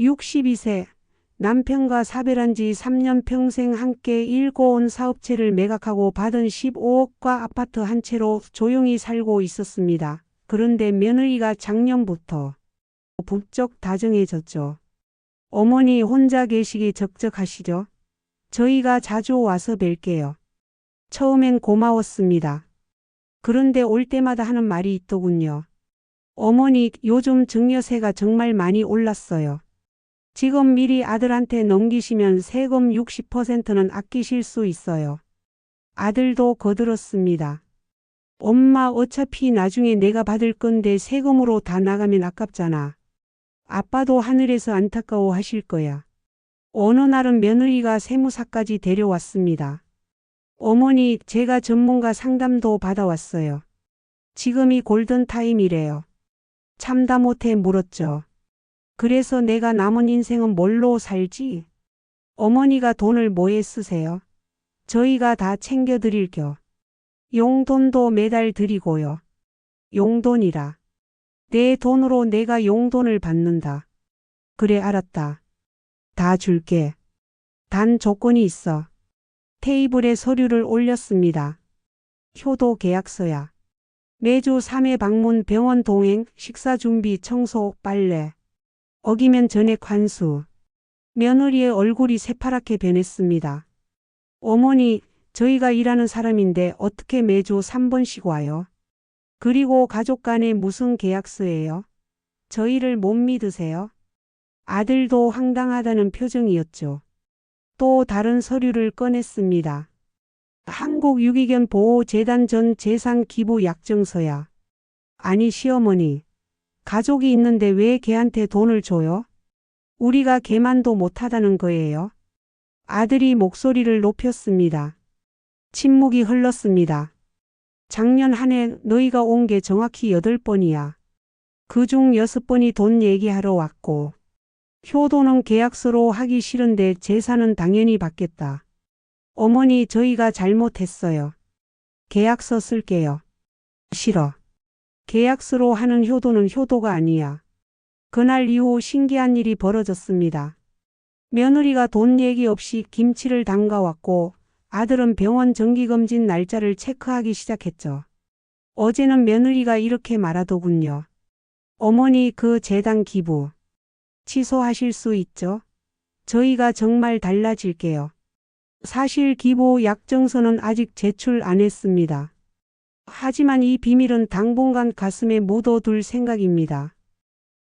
62세 남편과 사별한 지 3년 평생 함께 일궈온 사업체를 매각하고 받은 15억과 아파트 한 채로 조용히 살고 있었습니다. 그런데 며느리가 작년부터 부쩍 다정해졌죠. 어머니 혼자 계시기 적적하시죠? 저희가 자주 와서 뵐게요. 처음엔 고마웠습니다. 그런데 올 때마다 하는 말이 있더군요. 어머니, 요즘 증여세가 정말 많이 올랐어요. 지금 미리 아들한테 넘기시면 세금 60%는 아끼실 수 있어요. 아들도 거들었습니다. 엄마 어차피 나중에 내가 받을 건데 세금으로 다 나가면 아깝잖아. 아빠도 하늘에서 안타까워 하실 거야. 어느 날은 며느리가 세무사까지 데려왔습니다. 어머니, 제가 전문가 상담도 받아왔어요. 지금이 골든타임이래요. 참다 못해 물었죠. 그래서 내가 남은 인생은 뭘로 살지? 어머니가 돈을 뭐에 쓰세요? 저희가 다 챙겨드릴겨. 용돈도 매달 드리고요. 용돈이라. 내 돈으로 내가 용돈을 받는다. 그래 알았다. 다 줄게. 단 조건이 있어. 테이블에 서류를 올렸습니다. 효도 계약서야. 매주 3회 방문 병원 동행, 식사 준비, 청소, 빨래. 어기면 전액 환수. 며느리의 얼굴이 새파랗게 변했습니다. 어머니, 저희가 일하는 사람인데 어떻게 매주 3번씩 와요? 그리고 가족 간에 무슨 계약서예요? 저희를 못 믿으세요? 아들도 황당하다는 표정이었죠. 또 다른 서류를 꺼냈습니다. 한국 유기견 보호재단 전 재산 기부 약정서야. 아니 시어머니. 가족이 있는데 왜 걔한테 돈을 줘요? 우리가 걔만도 못하다는 거예요. 아들이 목소리를 높였습니다. 침묵이 흘렀습니다. 작년 한 해 너희가 온 게 정확히 8번이야. 그 중 6번이 돈 얘기하러 왔고, 효도는 계약서로 하기 싫은데 재산은 당연히 받겠다. 어머니 저희가 잘못했어요. 계약서 쓸게요. 싫어. 계약서로 하는 효도는 효도가 아니야. 그날 이후 신기한 일이 벌어졌습니다. 며느리가 돈 얘기 없이 김치를 담가왔고 아들은 병원 정기검진 날짜를 체크하기 시작했죠. 어제는 며느리가 이렇게 말하더군요. 어머니 그 재단 기부 취소하실 수 있죠? 저희가 정말 달라질게요. 사실 기부 약정서는 아직 제출 안 했습니다. 하지만 이 비밀은 당분간 가슴에 묻어둘 생각입니다.